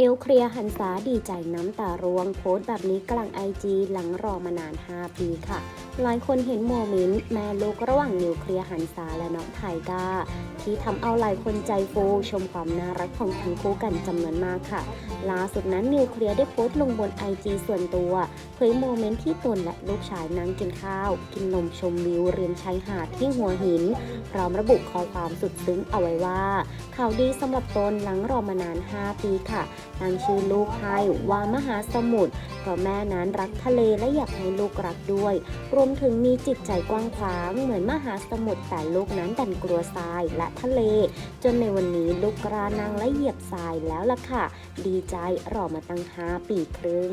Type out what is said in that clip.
นิวเคลียร์หันษาดีใจน้ำตาร่วงโพสต์แบบนี้กลางไอจีหลังรอมานาน 5 ปีค่ะหลายคนเห็นโมเมนต์แม่ลูกระหว่างนิวเคลียร์หันษาและน้องไทก้า ที่ทำเอาหลายคนใจฟูชมความน่ารักของทั้งคู่กันจำนวนมากค่ะ ล่าสุดนั้นนิวเคลียร์ได้โพสต์ลงบนไอจีส่วนตัวเผยโมเมนต์ที่ตนและลูกชายนั่งกินข้าว กินนมชมวิวเริมชายหาดที่หัวหิน พร้อมระบุข้อความสุดซึ้งเอาไว้ว่าข่าวดีสำหรับตนหลังรอมานาน 5 ปีค่ะตั้งชื่อลูกให้ว่ามหาสมุทรเพราะแม่นั้นรักทะเลและอยากให้ลูกรักด้วยรวมถึงมีจิตใจกว้างขวาง เหมือนมหาสมุทรแต่ลูกนั้นดันกลัวทรายและทะเล จนในวันนี้ลูกกล้านังและเหยียบทรายแล้วล่ะค่ะ ดีใจรอมาตั้ง 5 ปีครึ่ง